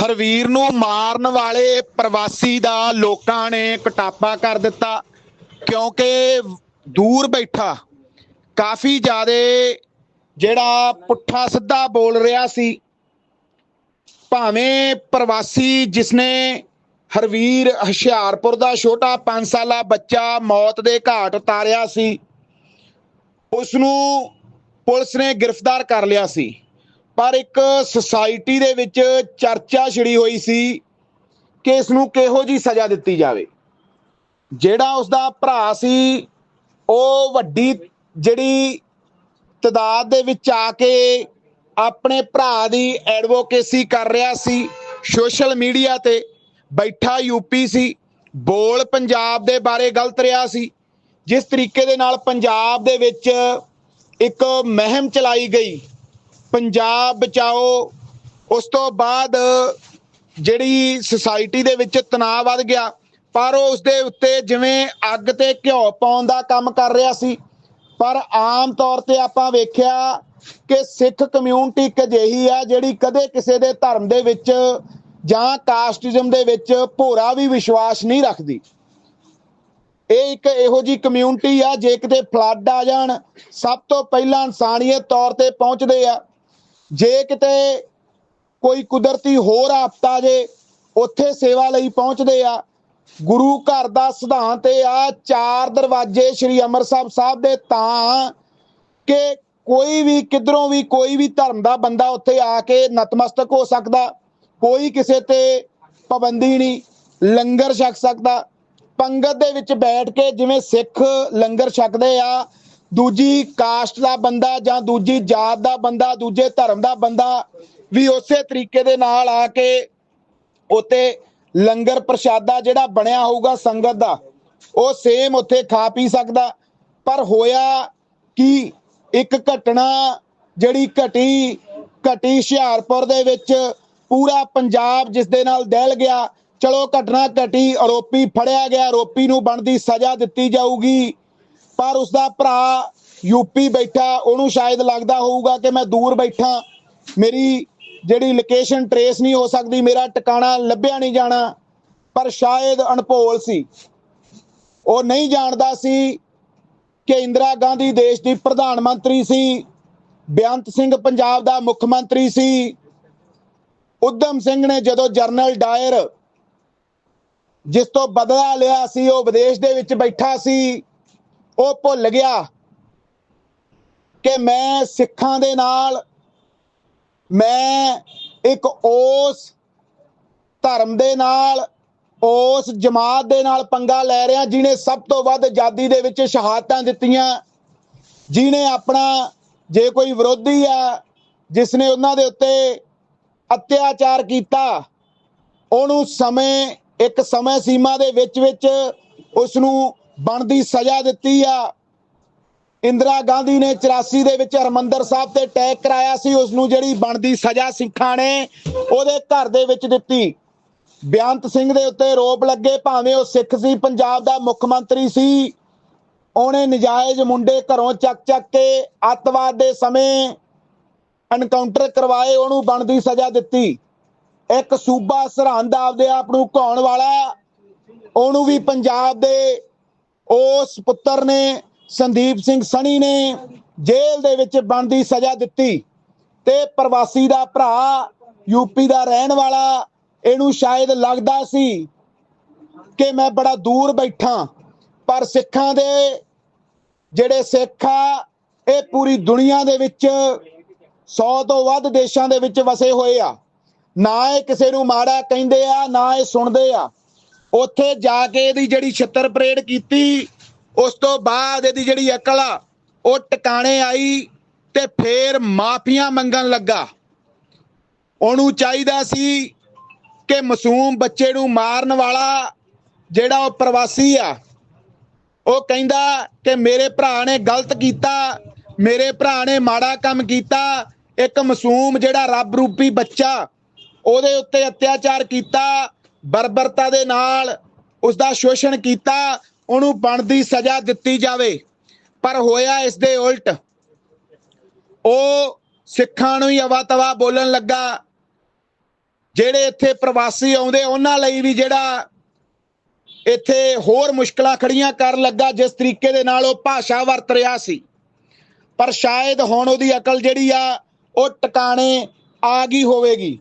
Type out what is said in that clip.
ਹਰਵੀਰ ਨੂੰ ਮਾਰਨ ਵਾਲੇ ਪ੍ਰਵਾਸੀ ਦਾ ਲੋਕਾਂ ਨੇ ਕਟਾਪਾ ਕਰ ਦਿੱਤਾ, ਕਿਉਂਕਿ ਦੂਰ ਬੈਠਾ, ਕਾਫੀ ਜ਼ਿਆਦੇ ਜਿਹੜਾ ਪੁੱਠਾ ਸਿੱਧਾ ਬੋਲ ਰਿਹਾ ਸੀ। ਭਾਵੇਂ ਪ੍ਰਵਾਸੀ ਜਿਸਨੇ ਹਰਵੀਰ ਹੁਸ਼ਿਆਰਪੁਰ ਦਾ ਛੋਟਾ 5 ਸਾਲਾ ਬੱਚਾ ਮੌਤ ਦੇ ਘਾਟ ਉਤਾਰਿਆ ਸੀ ਉਸ ਨੂੰ ਪੁਲਿਸ ਨੇ ਗ੍ਰਿਫਤਾਰ ਕਰ ਲਿਆ ਸੀ। ਪਰ ਇੱਕ ਸੁਸਾਇਟੀ ਦੇ ਵਿੱਚ ਚਰਚਾ ਛਿੜੀ ਹੋਈ ਸੀ ਕਿ ਇਸ ਨੂੰ ਕਿਹੋ ਜੀ ਸਜ਼ਾ ਦਿੱਤੀ ਜਾਵੇ। ਜਿਹੜਾ ਉਸ ਦਾ ਭਰਾ ਸੀ, ਉਹ ਵੱਡੀ ਜਿਹੜੀ ਤਦਾਦ ਦੇ ਵਿੱਚ ਆ ਕੇ ਆਪਣੇ ਭਰਾ ਦੀ ਐਡਵੋਕੇਸੀ ਕਰ ਰਿਹਾ ਸੀ ਸੋਸ਼ਲ ਮੀਡੀਆ ਤੇ ਬੈਠਾ ਯੂਪੀ ਸੀ, ਬੋਲ ਪੰਜਾਬ ਦੇ ਬਾਰੇ ਗਲਤ ਰਿਹਾ ਸੀ, ਜਿਸ ਤਰੀਕੇ ਦੇ ਨਾਲ ਪੰਜਾਬ ਦੇ ਵਿੱਚ ਇੱਕ ਮਹਿਮ ਚਲਾਈ ਗਈ। ਪੰਜਾਬ ਬਚਾਓ, ਉਸ ਤੋਂ ਬਾਅਦ ਜਿਹੜੀ ਸੁਸਾਇਟੀ ਦੇ ਵਿੱਚ ਤਣਾਅ ਵੱਧ ਗਿਆ, ਪਰ ਉਹ ਉਸ ਦੇ ਉੱਤੇ ਜਿਵੇਂ ਅੱਗ ਤੇ ਘਿਓ ਪਾਉਣ ਦਾ ਕੰਮ ਕਰ ਰਿਹਾ ਸੀ। ਪਰ ਆਮ ਤੌਰ ਤੇ ਆਪਾਂ ਵੇਖਿਆ ਕਿ ਸਿੱਖ ਕਮਿਊਨਿਟੀ ਇੱਕ ਅਜਿਹੀ ਆ ਜਿਹੜੀ ਕਦੇ ਕਿਸੇ ਦੇ ਧਰਮ ਦੇ ਵਿੱਚ ਜਾਂ ਕਾਸਟਿਜ਼ਮ ਦੇ ਵਿੱਚ ਭੋਰਾ ਵੀ ਵਿਸ਼ਵਾਸ ਨਹੀਂ ਰੱਖਦੀ। ਇਹ ਇੱਕ ਇਹੋ ਜੀ ਕਮਿਊਨਿਟੀ ਆ, ਜੇ ਕਿਤੇ ਫਲੱਡ ਆ ਜਾਣ, ਸਭ ਤੋਂ ਪਹਿਲਾਂ ਇਨਸਾਨੀਅਤ ਤੌਰ ਤੇ ਪਹੁੰਚਦੇ ਆ। ਜੇ ਕਿਤੇ ਕੋਈ ਕੁਦਰਤੀ ਹੋਰ ਆਫਤਾ ਜੇ ਉੱਥੇ ਸੇਵਾ ਲਈ ਪਹੁੰਚਦੇ ਆ, ਗੁਰੂ ਘਰ ਦਾ ਸਿਧਾਂਤ ਇਹ ਆ, ਚਾਰ ਦਰਵਾਜ਼ੇ ਸ੍ਰੀ ਅੰਮ੍ਰਿਤਸਰ ਸਾਹਿਬ ਦੇ ਤਾਂ ਕਿ ਕੋਈ ਵੀ ਕਿਧਰੋਂ ਵੀ ਕੋਈ ਵੀ ਧਰਮ ਦਾ ਬੰਦਾ ਉੱਥੇ ਆ ਕੇ ਨਤਮਸਤਕ ਹੋ ਸਕਦਾ, ਕੋਈ ਕਿਸੇ ਤੇ ਪਾਬੰਦੀ ਨਹੀਂ, ਲੰਗਰ ਛਕ ਸਕਦਾ। ਪੰਗਤ ਦੇ ਵਿੱਚ ਬੈਠ ਕੇ ਜਿਵੇਂ ਸਿੱਖ ਲੰਗਰ ਛਕਦੇ ਆ ਦੂਜੀ ਕਾਸਟ ਦਾ ਬੰਦਾ ਜਾਂ ਦੂਜੀ ਜਾਤ ਦਾ ਬੰਦਾ, ਦੂਜੇ ਧਰਮ ਦਾ ਬੰਦਾ ਵੀ ਉਸੇ ਤਰੀਕੇ ਦੇ ਨਾਲ ਆ ਕੇ ਉਤੇ ਲੰਗਰ ਪ੍ਰਸ਼ਾਦਾ ਜਿਹੜਾ ਬਣਿਆ ਹੋਊਗਾ ਸੰਗਤ ਦਾ, ਉਹ ਸੇਮ ਉੱਥੇ ਖਾ ਪੀ ਸਕਦਾ। ਪਰ ਹੋਇਆ ਕਿ ਇੱਕ ਘਟਨਾ ਜਿਹੜੀ ਘਟੀ ਘਟੀ ਹੁਸ਼ਿਆਰਪੁਰ ਦੇ ਵਿੱਚ ਪੂਰਾ ਪੰਜਾਬ ਜਿਸ ਦੇ ਨਾਲ ਦਹਿਲ ਗਿਆ। ਚਲੋ ਘਟਨਾ ਘਟੀ, ਆਰੋਪੀ ਫੜਿਆ ਗਿਆ, ਆਰੋਪੀ ਨੂੰ ਬਣਦੀ ਸਜ਼ਾ ਦਿੱਤੀ ਜਾਊਗੀ। ਪਰ ਉਸ ਦਾ ਭਰਾ ਯੂਪੀ ਬੈਠਾ, ਉਹਨੂੰ ਸ਼ਾਇਦ ਲੱਗਦਾ ਹੋਊਗਾ ਕਿ ਮੈਂ ਦੂਰ ਬੈਠਾ। ਮੇਰੀ ਜਿਹੜੀ ਲੋਕੇਸ਼ਨ ਟਰੇਸ ਨਹੀਂ ਹੋ ਸਕਦੀ, ਮੇਰਾ ਟਿਕਾਣਾ ਲੱਭਿਆ ਨਹੀਂ ਜਾਣਾ, ਪਰ ਸ਼ਾਇਦ ਅਣਭੋਲ ਸੀ। ਉਹ ਨਹੀਂ ਜਾਣਦਾ ਸੀ ਕਿ ਇੰਦਰਾ ਗਾਂਧੀ ਦੇਸ਼ ਦੀ ਪ੍ਰਧਾਨ ਮੰਤਰੀ ਸੀ, ਬੇਅੰਤ ਸਿੰਘ ਪੰਜਾਬ ਦਾ ਮੁੱਖ ਮੰਤਰੀ ਸੀ। ਉਦਮ ਸਿੰਘ ਨੇ ਜਦੋਂ ਜਰਨਲ ਡਾਇਰ ਜਿਸ ਤੋਂ ਬਦਲਾ ਲਿਆ ਸੀ, ਉਹ ਵਿਦੇਸ਼ ਦੇ ਵਿੱਚ ਬੈਠਾ ਸੀ ਉਹ ਭੁੱਲ ਗਿਆ ਕਿ ਮੈਂ ਸਿੱਖਾਂ ਦੇ ਨਾਲ, ਮੈਂ ਇੱਕ ਉਸ ਧਰਮ ਦੇ ਨਾਲ, ਉਸ ਜਮਾਤ ਦੇ ਨਾਲ ਪੰਗਾ ਲੈ ਰਿਹਾ ਜਿਨੇ ਸਭ ਤੋਂ ਵੱਧ ਆਜ਼ਾਦੀ ਦੇ ਵਿੱਚ ਸ਼ਹਾਦਤਾਂ ਦਿੱਤੀਆਂ। ਜਿਨੇ ਆਪਣਾ, ਜੇ ਕੋਈ ਵਿਰੋਧੀ ਆ ਜਿਸ ਨੇ ਉਹਨਾਂ ਦੇ ਉੱਤੇ ਅਤਿਆਚਾਰ ਕੀਤਾ, ਉਹਨੂੰ ਸਮੇਂ, ਇੱਕ ਸਮੇਂ ਸੀਮਾ ਦੇ ਵਿੱਚ ਵਿੱਚ ਉਸ ਨੂੰ ਬਣਦੀ ਸਜ਼ਾ ਦਿੱਤੀ ਆ। ਇੰਦਰਾ ਗਾਂਧੀ ਨੇ 84 ਦੇ ਵਿੱਚ ਹਰਮੰਦਰ ਸਾਹਿਬ ਤੇ ਅਟੈਕ ਕਰਾਇਆ ਸੀ। ਉਸ ਨੂੰ ਜਿਹੜੀ ਬਣਦੀ ਸਜ਼ਾ ਸਿੱਖਾਂ ਨੇ ਉਹਦੇ ਘਰ ਦੇ ਵਿੱਚ ਦਿੱਤੀ। ਬਿਆੰਤ ਸਿੰਘ ਦੇ ਉੱਤੇ ਰੋਪ ਲੱਗੇ। ਭਾਵੇਂ ਉਹ ਸਿੱਖ ਸੀ, ਪੰਜਾਬ ਦਾ ਮੁੱਖ ਮੰਤਰੀ ਸੀ, ਉਹਨੇ ਨਜਾਇਜ਼ ਮੁੰਡੇ ਘਰੋਂ ਚੱਕ ਚੱਕ ਕੇ ਅੱਤਵਾਦ ਦੇ ਸਮੇਂ ਐਨਕਾਊਂਟਰ ਕਰਵਾਏ। ਉਹਨੂੰ ਬਣਦੀ ਸਜ਼ਾ ਦਿੱਤੀ। ਇੱਕ ਸੂਬਾ ਸਰਹੰਦ ਆਪਦੇ ਆਪ ਨੂੰ ਘਾਉਣ ਵਾਲਾ, ਉਹਨੂੰ ਵੀ ਪੰਜਾਬ ਦੇ ਉਸ ਪੁੱਤਰ ਨੇ, ਸੰਦੀਪ ਸਿੰਘ ਸਣੀ ਨੇ ਜੇਲ੍ਹ ਦੇ ਵਿੱਚ ਬਣਦੀ ਸਜ਼ਾ ਦਿੱਤੀ ਤੇ ਪ੍ਰਵਾਸੀ ਦਾ ਭਰਾ ਯੂਪੀ ਦਾ ਰਹਿਣ ਵਾਲਾ, ਇਹਨੂੰ ਸ਼ਾਇਦ ਲੱਗਦਾ ਸੀ ਕਿ ਮੈਂ ਬੜਾ ਦੂਰ ਬੈਠਾ, ਪਰ ਸਿੱਖਾਂ ਦੇ ਜਿਹੜੇ ਸਿੱਖ ਆ, ਇਹ ਪੂਰੀ ਦੁਨੀਆ ਦੇ ਵਿੱਚ 100 ਤੋਂ ਵੱਧ ਦੇਸ਼ਾਂ ਦੇ ਵਿੱਚ ਵਸੇ ਹੋਏ ਆ। ਨਾ ਇਹ ਕਿਸੇ ਨੂੰ ਮਾੜਾ ਕਹਿੰਦੇ ਆ, ਨਾ ਇਹ ਸੁਣਦੇ ਆ। ਉੱਥੇ ਜਾ ਕੇ ਇਹਦੀ ਜਿਹੜੀ ਛਿੱਤਰ ਪਰੇਡ ਕੀਤੀ, ਉਸ ਤੋਂ ਬਾਅਦ ਇਹਦੀ ਜਿਹੜੀ ਅਕਲ ਆ, ਉਹ ਟਿਕਾਣੇ ਆਈ ਤੇ ਫੇਰ ਮਾਫੀਆਂ ਮੰਗਣ ਲੱਗਾ। ਉਹਨੂੰ ਚਾਹੀਦਾ ਸੀ ਕਿ ਮਾਸੂਮ ਬੱਚੇ ਨੂੰ ਮਾਰਨ ਵਾਲਾ ਜਿਹੜਾ ਉਹ ਪ੍ਰਵਾਸੀ ਆ, ਉਹ ਕਹਿੰਦਾ ਕਿ ਮੇਰੇ ਭਰਾ ਨੇ ਗਲਤ ਕੀਤਾ, ਮੇਰੇ ਭਰਾ ਨੇ ਮਾੜਾ ਕੰਮ ਕੀਤਾ, ਇੱਕ ਮਾਸੂਮ ਜਿਹੜਾ ਰੱਬ ਰੂਪੀ ਬੱਚਾ, ਉਹਦੇ ਉੱਤੇ ਅਤਿਆਚਾਰ ਕੀਤਾ ਬਰਬਰਤਾ ਦੇ ਨਾਲ ਉਸ ਦਾ ਸ਼ੋਸ਼ਣ ਕੀਤਾ, ਉਹਨੂੰ ਬਣਦੀ ਸਜ਼ਾ ਦਿੱਤੀ ਜਾਵੇ। ਪਰ ਹੋਇਆ ਇਸ ਦੇ ਉਲਟ। ਉਹ ਸਿੱਖਾਂ ਨੂੰ ਹੀ ਅਵਾ ਤਵਾ ਬੋਲਣ ਲੱਗਾ। ਜਿਹੜੇ ਇੱਥੇ ਪ੍ਰਵਾਸੀ ਆਉਂਦੇ, ਉਹਨਾਂ ਲਈ ਵੀ ਜਿਹੜਾ ਇੱਥੇ ਹੋਰ ਮੁਸ਼ਕਲਾਂ ਖੜੀਆਂ ਕਰਨ ਲੱਗਾ, ਜਿਸ ਤਰੀਕੇ ਦੇ ਨਾਲ ਉਹ ਭਾਸ਼ਾ ਵਰਤ ਰਿਹਾ ਸੀ। ਪਰ ਸ਼ਾਇਦ ਹੁਣ ਉਹਦੀ ਅਕਲ ਜਿਹੜੀ ਆ, ਉਹ ਟਿਕਾਣੇ ਆ ਗਈ ਹੋਵੇਗੀ।